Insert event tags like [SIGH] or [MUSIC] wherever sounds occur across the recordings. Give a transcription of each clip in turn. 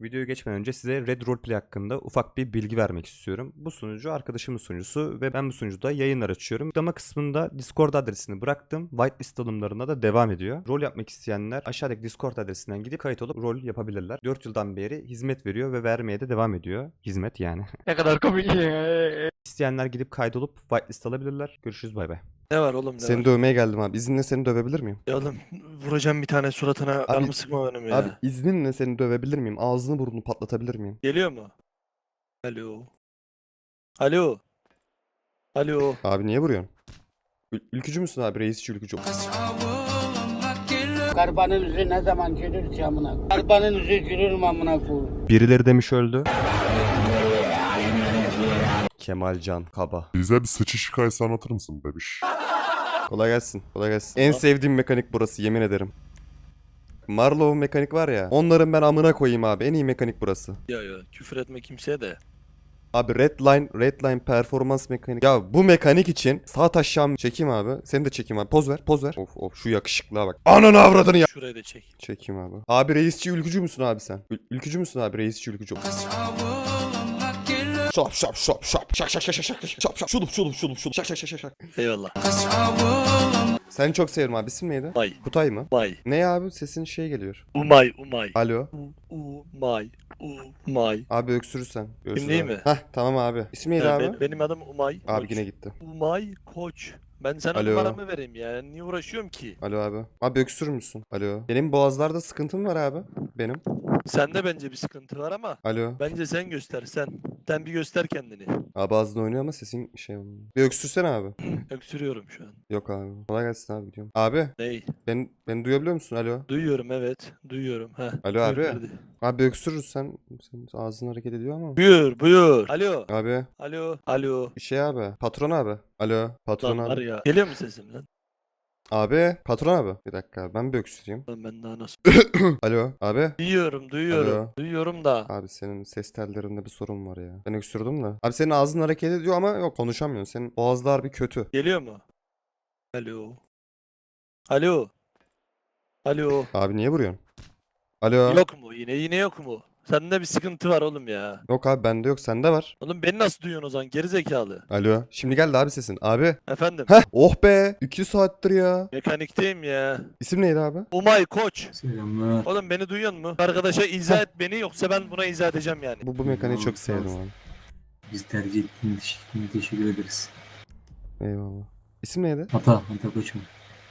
Videoya geçmeden önce size Red Roleplay hakkında ufak bir bilgi vermek istiyorum. Bu sunucu arkadaşımın sunucusu ve ben bu sunucuda yayınlar açıyorum. Açıklama kısmında Discord adresini bıraktım. Whitelist alımlarına da devam ediyor. Rol yapmak isteyenler aşağıdaki Discord adresinden gidip kayıt olup rol yapabilirler. 4 yıldan beri hizmet veriyor ve vermeye de devam ediyor. Hizmet yani. Ne kadar komik. İsteyenler gidip kaydolup whitelist alabilirler. Görüşürüz bay bay. Ne var oğlum ne Seni var? dövmeye geldim abi. İzinle seni dövebilir miyim? Ya oğlum vuracağım bir tane suratına Abi- canımı sıkma benim ya. Abi izninle seni dövebilir miyim? Ağzını burnunu patlatabilir miyim? Geliyor mu? Alo. Alo. Alo. Abi niye vuruyorsun? Ül- ülkücü müsün abi? Reisçi ülkücü. Karbanın yüzü ne zaman gülür ki amına? Karbanın yüzü gülür mü amına koyayım? Birileri demiş öldü. Kemalcan Kaba. Bize bir sıçış hikayesi anlatır mısın bebiş? Kolay gelsin. Kolay gelsin. En sevdiğim mekanik burası yemin ederim. Marlow mekanik var ya. Onların ben amına koyayım abi. En iyi mekanik burası. Ya ya küfür etme kimseye de. Abi Redline, Redline performans mekanik. Ya bu mekanik için sağ taşşam çekeyim abi. Seni de çekeyim abi. Poz ver, poz ver. Of of şu yakışıklığa bak. Ananı avradını ya. Şurayı da çek. Çekeyim abi. Abi reisçi ülkücü müsün abi sen? Ül- ülkücü müsün abi? Reisçi ülkücü. Şap şap şap şap şak şak şak şak şak şak şak şulup şulup şulup şulup şak şak şak şak şak. Eyvallah. Seni çok seviyorum abi. İsim neydi? May. Kutay mı? May. Ne abi? Sesin şey geliyor. Umay. Umay. Alo. Umay. Umay. Abi öksürürsen. Görüşürüz abi. mi? Heh tamam abi. İsim neydi abi? ben- benim adım Umay. Abi Koç. yine gitti. Umay Koç. Ben sana Alo. numaramı vereyim ya. Niye uğraşıyorum ki? Alo abi. Abi öksürür müsün? Alo. Benim boğazlarda sıkıntım var abi. Benim. Sende bence bir sıkıntı var ama Alo. bence sen göster sen. Sen bir göster kendini. Abi ağzın oynuyor ama sesin şey olmuyor. Bir öksürsene abi. [CLEARS THROAT] Öksürüyorum şu an. Yok abi. Kolay gelsin abi gidiyorum. Abi Ney? ben beni duyabiliyor musun? Alo. Duyuyorum evet. Duyuyorum. Heh. Alo Buyur abi. Ferdi. Abi öksürürsen senin ağzın hareket ediyor ama. Buyur buyur. Alo. Abi Alo. Alo. şey abi. Patron abi. Alo. Patron Lan var abi. ya. Geliyor mu sesim lan? Abi. Patron abi. Bir dakika abi. Ben bir öksüreyim. Lan ben daha nasıl? [COUGHS] Alo. Abi. Duyuyorum duyuyorum. Alo. Duyuyorum da. Abi senin ses tellerinde bir sorun var ya. Ben öksürdüm de. Abi senin ağzın hareket ediyor ama yok konuşamıyorsun. Senin boğazlar bir kötü. Geliyor mu? Alo. Alo. Alo. Abi niye vuruyorsun? Alo. Yok mu? Yine yine yok mu? Sende bir sıkıntı var oğlum ya. Yok abi bende yok sende var. Oğlum beni nasıl duyuyorsun o zaman? Geri zekalı. Alo. Şimdi geldi abi sesin. Abi. Efendim. Heh. Oh be. 2 saattir ya. Mekanikteyim ya. İsim neydi abi? Umay koç. Selamlar. Oğlum beni duyuyor mu? Arkadaşa izah et beni yoksa ben buna izah edeceğim yani. Bu, bu mekaniği çok sevdim abi. Biz tercih ettiğiniz için teşekkür ederiz. Eyvallah. İsim neydi? Ata, Ata koçum.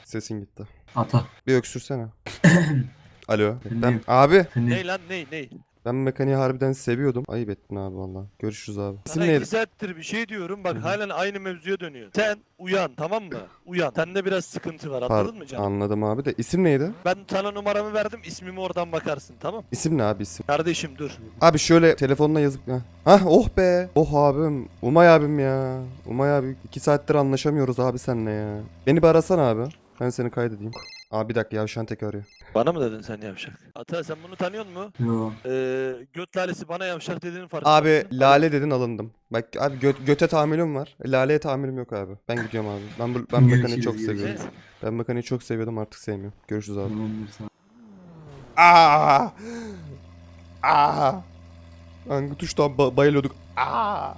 Sesin gitti. Ata. Bir öksürsene. [COUGHS] Alo. Ben, abi Hani Ney lan ney ney? Ben mekaniği harbiden seviyordum. Ayıp ettin abi valla. Görüşürüz abi. İsim Sana neydi? izah ettir bir şey diyorum bak halen aynı mevzuya dönüyor. Sen uyan tamam mı? Uyan. Sende biraz sıkıntı var Par- anladın mı canım? Anladım abi de. İsim neydi? Ben sana numaramı verdim ismimi oradan bakarsın tamam? İsim ne abi isim? Kardeşim dur. Abi şöyle telefonla yazıp... Hah. Hah oh be. Oh abim. Umay abim ya. Umay abi. iki saattir anlaşamıyoruz abi seninle ya. Beni bir arasana abi. Ben seni kaydedeyim. Abi bir dakika yavşan tek arıyor. Bana mı dedin sen yavşak? Ata sen bunu tanıyor musun? yo. Ee, göt lalesi bana yavşak dediğinin farkında Abi mısın? lale dedin alındım. Bak abi gö- göte tahammülüm var. Laleye tahammülüm yok abi. Ben gidiyorum abi. Ben bu ben Görüşürüz, çok görüşürüz. seviyorum. Ben mekaniği çok seviyordum artık sevmiyorum. Görüşürüz abi. Tamamdır sağ ol. Aa! Aa! Hangi tuştan ba- bayılıyorduk? Aa!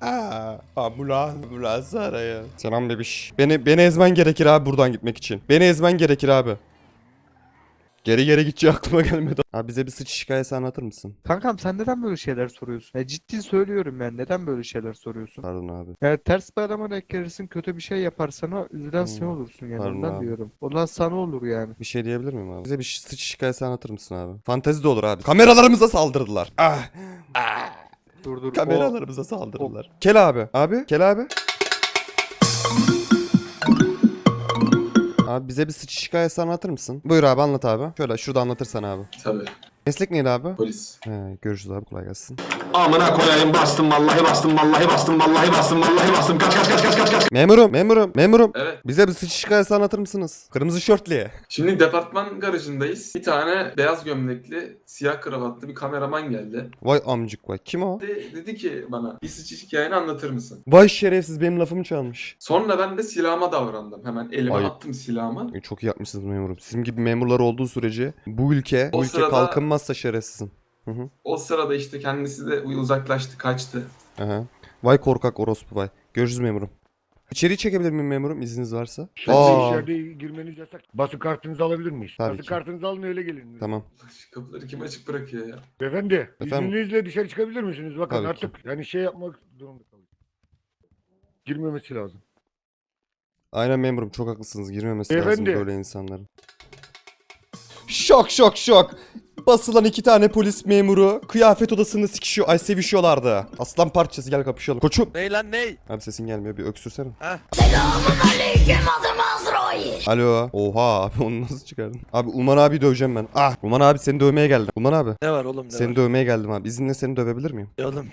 Aa! Ambulans, ambulans araya. Selam bebiş. Beni beni ezmen gerekir abi buradan gitmek için. Beni ezmen gerekir abi. Geri geri gideceği aklıma gelmedi. Abi bize bir sıç hikayesi anlatır mısın? Kankam sen neden böyle şeyler soruyorsun? Ya ciddi söylüyorum yani neden böyle şeyler soruyorsun? Pardon abi. Ya ters bir adama denk gelirsin kötü bir şey yaparsan o üzülen sen Hmm, olursun yani pardon ondan abi. diyorum. Olan sana olur yani. Bir şey diyebilir miyim abi? Bize bir ş- sıç hikayesi anlatır mısın abi? Fantezi de olur abi. Kameralarımıza saldırdılar. Ah! Dur dur o Kameralarımıza saldırdılar. Kel abi. Abi. Kel abi. Abi bize bir sıç hikayesi anlatır mısın? Buyur abi anlat abi. Şöyle şurada anlatırsan abi. Tabii. Meslek neydi abi? Polis. He, görüşürüz abi kolay gelsin. Amına koyayım bastım vallahi bastım vallahi bastım vallahi bastım vallahi bastım kaç kaç kaç kaç kaç kaç. Memurum, memurum, memurum. Evet. Bize bir sıçış hikayesi anlatır mısınız? Kırmızı şortli. Şimdi departman garajındayız. Bir tane beyaz gömlekli, siyah kravatlı bir kameraman geldi. Vay amcık vay. Kim o? De- dedi ki bana bir sıçış hikayeni anlatır mısın? Vay şerefsiz benim lafımı çalmış. Sonra ben de silahıma davrandım. Hemen elime Ayıp. attım silahımı. E, Çok iyi yapmışsınız memurum. Sizin gibi memurlar olduğu sürece bu ülke, O bu ülke sırada- kalkınmazsa şerefsizim. Hı hı. O sırada işte kendisi de uzaklaştı, kaçtı. Aha. Vay korkak orospu vay. Görüşürüz memurum. İçeri çekebilir miyim memurum izniniz varsa? Aa. içeride girmeniz yasak. Basın kartınızı alabilir miyiz? Tabii Basın ki. kartınızı alın öyle gelin. Tamam. Şu kapıları kim açık bırakıyor ya? Beyefendi, Efendim? izninizle dışarı çıkabilir misiniz? Bakın Tabii ki. artık yani şey yapmak durumunda kalıyor. Girmemesi lazım. Aynen memurum çok haklısınız. Girmemesi lazım Beyefendi. böyle insanların. Şok şok şok. Basılan iki tane polis memuru kıyafet odasında sikişiyor. Ay sevişiyorlardı. Aslan parçası gel kapışalım. Koçum. Ney lan ney? Abi sesin gelmiyor bir öksürsene. Heh. Alo. Oha abi onu nasıl çıkardın? Abi Uman abi döveceğim ben. Ah Uman abi seni dövmeye geldim. Uman abi. Ne var oğlum ne Seni var? dövmeye geldim abi. İzinle seni dövebilir miyim? Ya oğlum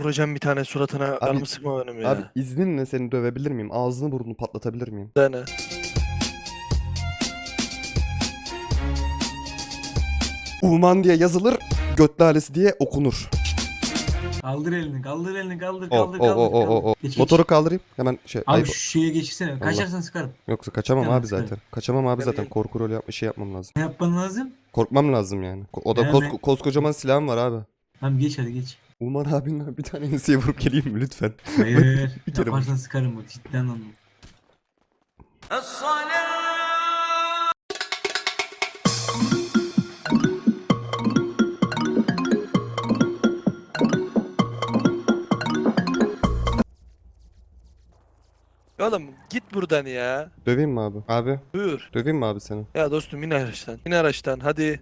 vuracağım bir tane suratına canımı sıkma benim ya. Abi izninle seni dövebilir miyim? Ağzını burnunu patlatabilir miyim? Dene. Uman diye yazılır, göt lalesi diye okunur. Kaldır elini kaldır elini kaldır O kaldır o kaldır. o o o. kaldır. o. Geç, geç. Motoru kaldırayım. Hemen şey. Abi ayıp- şu şeye geçirsene. Kaçarsan sıkarım. Yoksa kaçamam Tamam, abi sıkarım. zaten. Kaçamam abi zaten. Korku rolü yapma şey yapmam lazım. Ne yapman lazım? Korkmam lazım yani. Ko- O da Yani- kosko- koskocaman silahım var abi. Tamam geç hadi geç. Uman abinden bir tane enseye vurup geleyim mi lütfen? Hayır. [LAUGHS] Bir kere Yaparsan sıkarım bak cidden anladım. Oğlum git buradan ya. Döveyim mi abi? Abi Buyur. döveyim mi abi seni? Ya dostum in araçtan. İn araçtan hadi.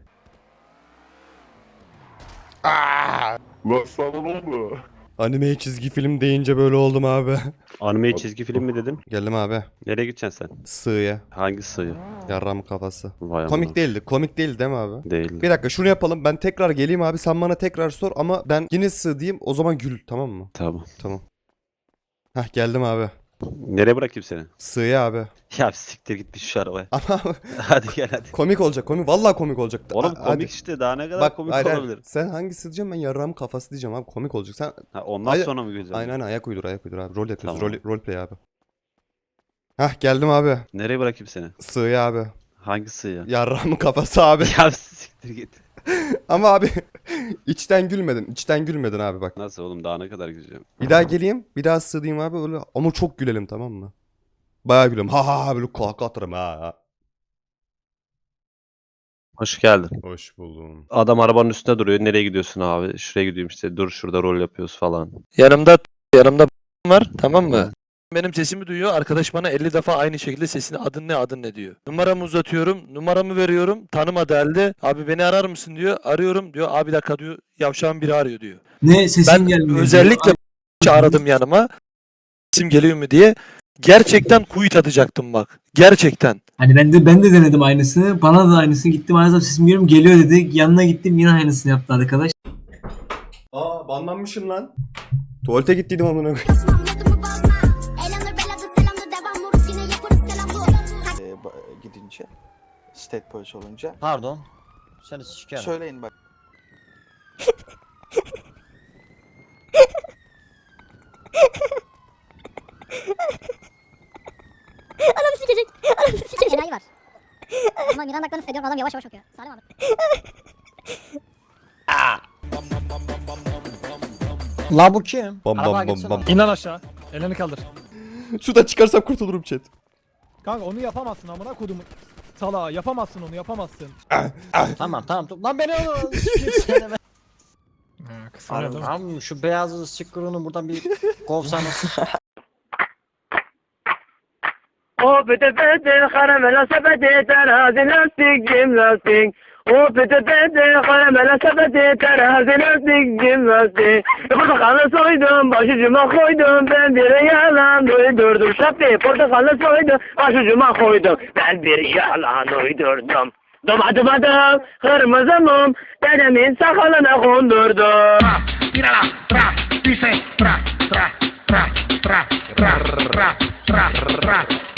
Lan sana ne oldu? Anime çizgi film deyince böyle oldum abi. Anime çizgi film mi dedim? Geldim abi. Nereye gideceksin sen? Sığıya. Hangi sığ? Yarram kafası. Vay Komik amına. değildi. Komik değil değil mi abi? Değil. Bir dakika şunu yapalım. Ben tekrar geleyim abi. Sen bana tekrar sor ama ben yine sığ diyeyim. O zaman gül. Tamam mı? Tamam. Tamam. Hah geldim abi. Nereye bırakayım seni? Sığıya abi. [LAUGHS] Ya siktir git bir şu arabaya. [LAUGHS] Ama [LAUGHS] hadi gel hadi. komik olacak. Komik. Vallahi komik olacak. Oğlum komik hadi. işte daha ne kadar Bak komik hayır. olabilir. Sen hangisi diyeceğim ben yarram kafası diyeceğim abi. Komik olacak. Sen Ha, ondan Hayır. sonra mı güleceğim? aynen aynen ayak uydur ayak uydur abi. Rol yapıyoruz. Tamam. Rol, roleplay abi. Hah geldim abi. Nereye bırakayım seni? Sığıya abi. Hangi sığ ya? Yarram kafası abi. [LAUGHS] ya siktir git. [LAUGHS] Ama abi içten gülmedin. İçten gülmedin abi bak. Nasıl oğlum daha ne kadar güleceğim? Bir daha geleyim. Bir daha sığ diyeyim abi öyle. Ama çok gülelim tamam mı? Bayağı gülelim. Ha ha ha böyle kahkaha atarım ha. Hoş geldin. Hoş buldum. Adam arabanın üstünde duruyor. Nereye gidiyorsun abi? Şuraya gidiyorum işte. Dur şurada rol yapıyoruz falan. Yanımda yanımda var tamam mı? Benim sesimi duyuyor. Arkadaş bana 50 defa aynı şekilde sesini adın ne adın ne diyor. Numaramı uzatıyorum. Numaramı veriyorum. Tanımadı halde. Abi beni arar mısın diyor. Arıyorum diyor. Abi bir dakika diyor. Yavşağın biri arıyor diyor. Ne sesin Ben gelmiyor. özellikle aradım yanıma. İsim geliyor mu diye. Gerçekten kuyut atacaktım bak. Gerçekten. Hani ben de ben de denedim aynısını. Bana da aynısını gittim arasam sesim geliyor mu? Geliyor dedi. Yanına gittim yine aynısını yaptı arkadaş. Aa banlanmışım lan. Tuvalete gittiydim amına koyayım. State polis olunca Pardon. Seni sikerim. söyleyin bak. Anam sikecek. Anam sikecek. Enayi var. Ama Miran haklarını hissediyorum adam yavaş yavaş okuyor. Salim abi. La bu kim? Bam Arabaya bam bam geçsene. bam. İn lan aşağı. Ellerini kaldır. Şuradan çıkarsam kurtulurum chat. Kanka onu yapamazsın amına kodumu. Sala yapamazsın onu yapamazsın. [COUGHS] Tamam tamam. dur. Lan beni [COUGHS] o sikeyim Ha, kısa abi şu beyazı sikurunu buradan bir [LAUGHS] kovsanız. Sepeti terazi lastik cim lastik. O pete pete karamela sepeti terazi lastik cim lastik. Portakalı soydum başucuma koydum ben bir yalan uydurdum. Şapti portakalı soydum başucuma koydum ben bir yalan uydurdum. Duma dum, kırmızı mum, dedemin sakalına kondurdu. Tírala, tra, dice, tra, tra, tra, tra, tra, tra, tra, tra, tra.